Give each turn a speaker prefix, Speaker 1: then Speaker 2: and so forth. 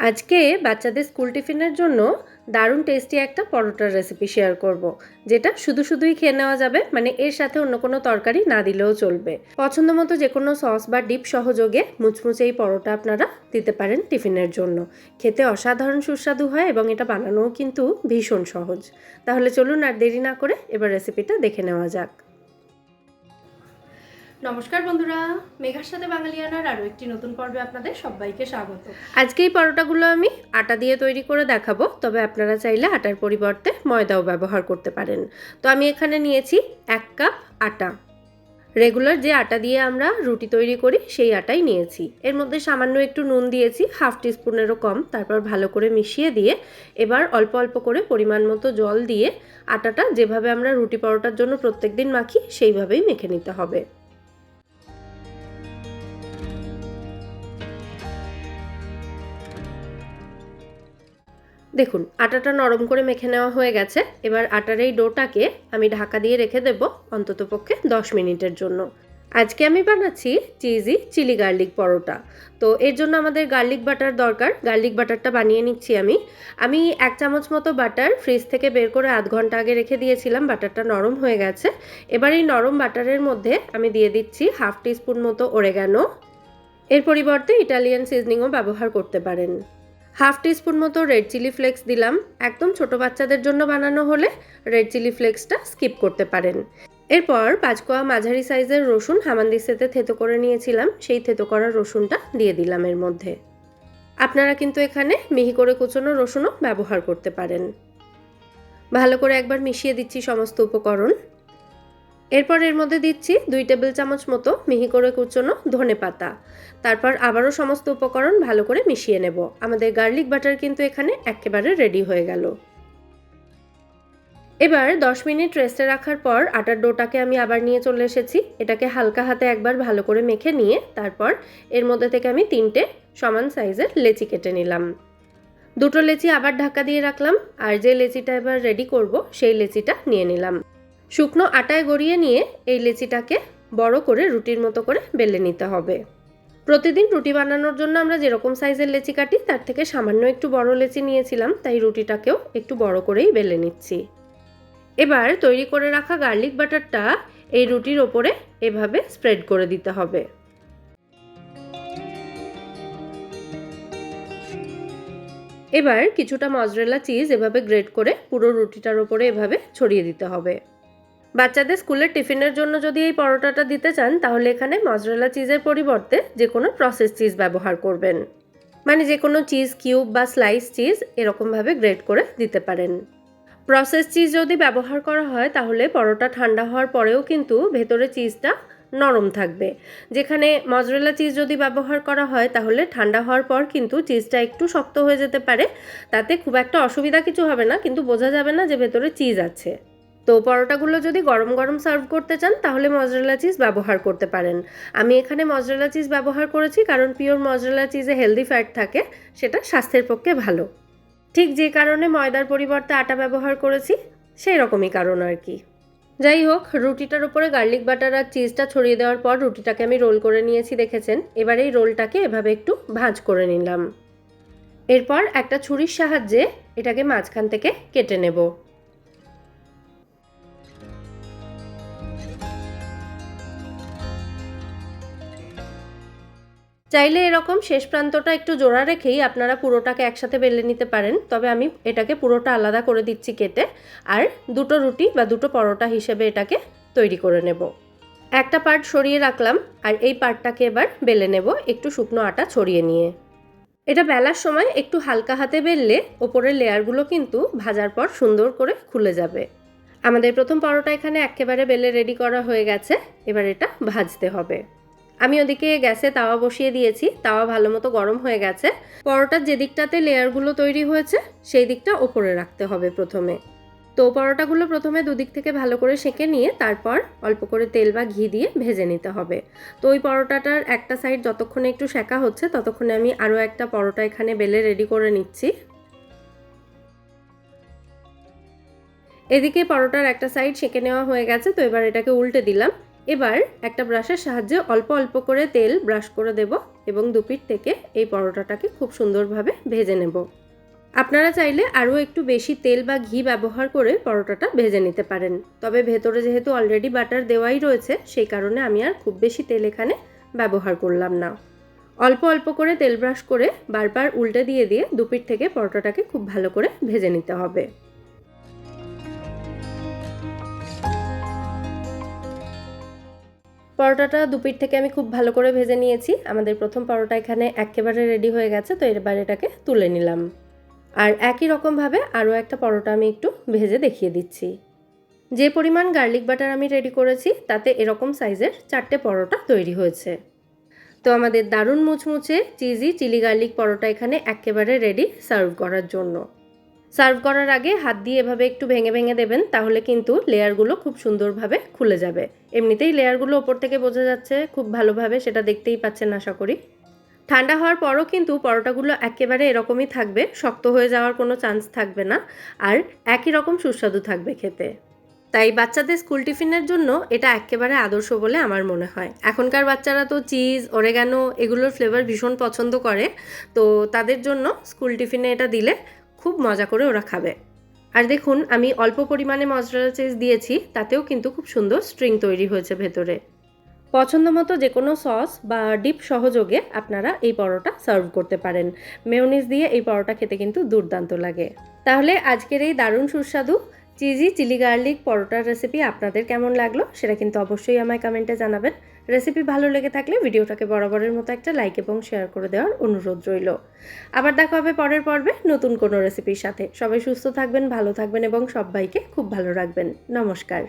Speaker 1: আজকে বাচ্চাদের স্কুল টিফিনের জন্য দারুণ টেস্টি একটা পরোটার রেসিপি শেয়ার করব। যেটা শুধু শুধুই খেয়ে নেওয়া যাবে মানে এর সাথে অন্য কোনো তরকারি না দিলেও চলবে। পছন্দ মতো যে কোনো সস বা ডিপ সহযোগে মুচমুচে এই পরোটা আপনারা দিতে পারেন টিফিনের জন্য। খেতে অসাধারণ সুস্বাদু হয় এবং এটা বানানোও কিন্তু ভীষণ সহজ। তাহলে চলুন আর দেরি না করে এবার রেসিপিটা দেখে নেওয়া যাক। নমস্কার বন্ধুরা, মেঘার সাথে বাঙালিয়ানার আরও একটি নতুন পর্বে আপনাদের সবাইকে স্বাগত। আজকে এই পরোটাগুলো আমি আটা দিয়ে তৈরি করে দেখাবো, তবে আপনারা চাইলে আটার পরিবর্তে ময়দাও ব্যবহার করতে পারেন। তো আমি এখানে নিয়েছি এক কাপ আটা। রেগুলার যে আটা দিয়ে আমরা রুটি তৈরি করি, সেই আটাই নিয়েছি। এর মধ্যে সামান্য একটু নুন দিয়েছি, হাফ টিস্পুনেরও কম, তারপর ভালো করে মিশিয়ে দিয়ে এবার অল্প অল্প করে পরিমাণ মতো জল দিয়ে আটাটা যেভাবে আমরা রুটি পরোটার জন্য প্রত্যেক দিন মাখি, সেইভাবেই মেখে নিতে হবে। দেখুন, আটাটা নরম করে মেখে নেওয়া হয়ে গেছে। এবার আটার এই ডোটাকে আমি ঢাকা দিয়ে রেখে দেব অন্তত পক্ষে দশ মিনিটের জন্য। আজকে আমি বানাচ্ছি চিজি চিলি গার্লিক পরোটা। তো এর জন্য আমাদের গার্লিক বাটার দরকার। গার্লিক বাটারটা বানিয়ে নিচ্ছি আমি। আমি এক চামচ মতো বাটার ফ্রিজ থেকে বের করে আধ ঘণ্টা আগে রেখে দিয়েছিলাম, বাটারটা নরম হয়ে গেছে। এবার এই নরম বাটারের মধ্যে আমি দিয়ে দিচ্ছি হাফ টিস্পুন মতো ওরেগানো। এর পরিবর্তে ইটালিয়ান সিজনিংও ব্যবহার করতে পারেন। হাফ টিস্পুন মতো রেড চিলি ফ্লেক্স দিলাম। একদম ছোট বাচ্চাদের জন্য বানানো হলে রেড চিলি ফ্লেক্সটা স্কিপ করতে পারেন। এরপর পাঁচকোয়া মাঝারি সাইজের রসুন হামানদিসেতে থেতো করে নিয়েছিলাম। সেই থেতো করা রসুনটা দিয়ে দিলাম এর মধ্যে। আপনারা কিন্তু এখানে মিহি করে কুচনো রসুনও ব্যবহার করতে পারেন। ভালো করে একবার মিশিয়ে দিচ্ছি সমস্ত উপকরণ। এরপর এর মধ্যে দিচ্ছি দুই টেবিল চামচ মতো মিহি করে কুচনো ধনে পাতা। তারপর আবারও সমস্ত উপকরণ ভালো করে মিশিয়ে নেব। আমাদের গার্লিক বাটার কিন্তু এখানে একেবারে রেডি হয়ে গেল। এবার দশ মিনিট রেস্টে রাখার পর আটার ডোটাকে আমি আবার নিয়ে চলে এসেছি। এটাকে হালকা হাতে একবার ভালো করে মেখে নিয়ে তারপর এর মধ্যে থেকে আমি তিনটে সমান সাইজের লেচি কেটে নিলাম। দুটো লেচি আবার ঢাকা দিয়ে রাখলাম। আর যে লেচিটা এবার রেডি করব, সেই লেচিটা নিয়ে নিলাম। শুকনো আটায় গড়িয়ে নিয়ে এই লেচিটাকে বড় করে রুটির মতো করে বেলে নিতে হবে। প্রতিদিন রুটি বানানোর জন্য আমরা যেরকম সাইজের লেচি কাটি, তার থেকে সামান্য একটু বড় লেচি নিয়েছিলাম, তাই রুটিটাকেও একটু বড় করেই বেলে নিচ্ছি। এবার তৈরি করে রাখা গার্লিক বাটারটা এই রুটির ওপরে এভাবে স্প্রেড করে দিতে হবে। এবার কিছুটা মজরেলা চিজ এভাবে গ্রেট করে পুরো রুটিটার ওপরে এভাবে ছড়িয়ে দিতে হবে। বাচ্চাদের স্কুলের টিফিনের জন্য যদি এই পরোটাটা দিতে চান, তাহলে এখানে মজরেলা চিজের পরিবর্তে যে কোনো প্রসেস চিজ ব্যবহার করবেন। মানে যে কোনো চিজ কিউব বা স্লাইস চিজ এরকমভাবে গ্রেট করে দিতে পারেন। প্রসেস চিজ যদি ব্যবহার করা হয়, তাহলে পরোটা ঠান্ডা হওয়ার পরেও কিন্তু ভেতরে চিজটা নরম থাকবে। যেখানে মজরেলা চিজ যদি ব্যবহার করা হয়, তাহলে ঠান্ডা হওয়ার পর কিন্তু চিজটা একটু শক্ত হয়ে যেতে পারে। তাতে খুব একটা অসুবিধা কিছু হবে না, কিন্তু বোঝা যাবে না যে ভেতরে চিজ আছে। তো পরোটাগুলো যদি গরম গরম সার্ভ করতে চান, তাহলে মজরেলা চিজ ব্যবহার করতে পারেন। আমি এখানে মজরেলা চিজ ব্যবহার করেছি কারণ পিওর মজরেলা চিজে হেলদি ফ্যাট থাকে, সেটা স্বাস্থ্যের পক্ষে ভালো। ঠিক যে কারণে ময়দার পরিবর্তে আটা ব্যবহার করেছি সেই রকমই কারণ আর কি। যাই হোক, রুটিটার উপরে গার্লিক বাটার আর চিজটা ছড়িয়ে দেওয়ার পর রুটিটাকে আমি রোল করে নিয়েছি, দেখেছেন? এবার এই রোলটাকে এভাবে একটু ভাঁজ করে নিলাম। এরপর একটা ছুরির সাহায্যে এটাকে মাঝখান থেকে কেটে নেব। চাইলে এরকম শেষ প্রান্তটা একটু জোড়া রেখেই আপনারা পুরোটাকে একসাথে বেলে নিতে পারেন। তবে আমি এটাকে পুরোটা আলাদা করে দিচ্ছি কেটে। আর দুটো রুটি বা দুটো পরোটা হিসেবে এটাকে তৈরি করে নেব। একটা পার্ট সরিয়ে রাখলাম আর এই পার্টটাকে এবার বেলে নেব একটু শুকনো আটা ছড়িয়ে নিয়ে। এটা বেলার সময় একটু হালকা হাতে বেললে ওপরের লেয়ারগুলো কিন্তু ভাজার পর সুন্দর করে খুলে যাবে। আমাদের প্রথম পরোটা এখানে একেবারে বেলে রেডি করা হয়ে গেছে। এবার এটা ভাজতে হবে। আমি ওদিকে গ্যাসে তাওয়া বসিয়ে দিয়েছি, তাওয়া ভালো মতো গরম হয়ে গেছে। পরোটার যে দিকটাতে লেয়ারগুলো তৈরি হয়েছে, সেই দিকটা ওপরে রাখতে হবে প্রথমে। তো পরোটাগুলো প্রথমে দুদিক থেকে ভালো করে সেঁকে নিয়ে তারপর অল্প করে তেল বা ঘি দিয়ে ভেজে নিতে হবে। তো ওই পরোটাটার একটা সাইড যতক্ষণে একটু সেঁকা হচ্ছে, ততক্ষণে আমি আরও একটা পরোটা এখানে বেলে রেডি করে নিচ্ছি। এদিকে পরোটার একটা সাইড সেঁকে নেওয়া হয়ে গেছে, তো এবার এটাকে উল্টে দিলাম। এবার একটা ব্রাশের সাহায্যে অল্প অল্প করে তেল ব্রাশ করে দেব এবং দুপিঠ থেকে এই পরোটাটাকে খুব সুন্দরভাবে ভেজে নেব। আপনারা চাইলে আরও একটু বেশি তেল বা ঘি ব্যবহার করে পরোটাটা ভেজে নিতে পারেন। তবে ভেতরে যেহেতু অলরেডি বাটার দেওয়াই রয়েছে, সেই কারণে আমি আর খুব বেশি তেল এখানে ব্যবহার করলাম না। অল্প অল্প করে তেল ব্রাশ করে বারবার উল্টে দিয়ে দিয়ে দুপিঠ থেকে পরোটাটাকে খুব ভালো করে ভেজে নিতে হবে। পরোটাটা দুপিঠ থেকে আমি খুব ভালো করে ভেজে নিয়েছি। আমাদের প্রথম পরোটা এখানে একেবারে রেডি হয়ে গেছে, তো এবার এটাকে তুলে নিলাম। আর একই রকমভাবে আরও একটা পরোটা আমি একটু ভেজে দেখিয়ে দিচ্ছি। যে পরিমাণ গার্লিক বাটার আমি রেডি করেছি, তাতে এরকম সাইজের চারটে পরোটা তৈরি হয়েছে। তো আমাদের দারুণ মুচমুচে চিজি চিলি গার্লিক পরোটা এখানে একেবারে রেডি সার্ভ করার জন্য। সার্ভ করার আগে হাত দিয়ে এভাবে একটু ভেঙে ভেঙে দেবেন, তাহলে কিন্তু লেয়ারগুলো খুব সুন্দরভাবে খুলে যাবে। এমনিতেই লেয়ারগুলো ওপর থেকে বোঝা যাচ্ছে, খুব ভালোভাবে সেটা দেখতেই পাচ্ছেন আশা করি। ঠান্ডা হওয়ার পরও কিন্তু পরোটাগুলো একেবারে এরকমই থাকবে, শক্ত হয়ে যাওয়ার কোনো চান্স থাকবে না, আর একই রকম সুস্বাদু থাকবে খেতে। তাই বাচ্চাদের স্কুল টিফিনের জন্য এটা একেবারে আদর্শ বলে আমার মনে হয়। এখনকার বাচ্চারা তো চিজ ওরেগানো এগুলোর ফ্লেভার ভীষণ পছন্দ করে, তো তাদের জন্য স্কুল টিফিনে এটা দিলে খুব মজা করে ওরা খাবে। আর দেখুন, আমি অল্প পরিমাণে মজরেলা চিজ দিয়েছি, তাতেও কিন্তু খুব সুন্দর স্ট্রিং তৈরি হয়েছে ভেতরে। পছন্দ মতো যে কোনো সস বা ডিপ সহযোগে আপনারা এই পরোটা সার্ভ করতে পারেন। মেয়নিজ দিয়ে এই পরোটা খেতে কিন্তু দুর্দান্ত লাগে। তাহলে আজকের এই দারুণ সুস্বাদু চিজি, চিলি গার্লিক পরোটার রেসিপি আপনাদের কেমন লাগল সেটা কিন্তু অবশ্যই আমায় কমেন্টে জানাবেন। রেসিপি ভালো লেগে থাকলে ভিডিওটাকে বরাবরের মতো একটা লাইক এবং শেয়ার করে দেওয়ার অনুরোধ রইল। আবার দেখা হবে পরের পর্বে নতুন কোনো রেসিপির সাথে। সবাই সুস্থ থাকবেন, ভালো থাকবেন এবং সবাইকে খুব ভালো রাখবেন। নমস্কার।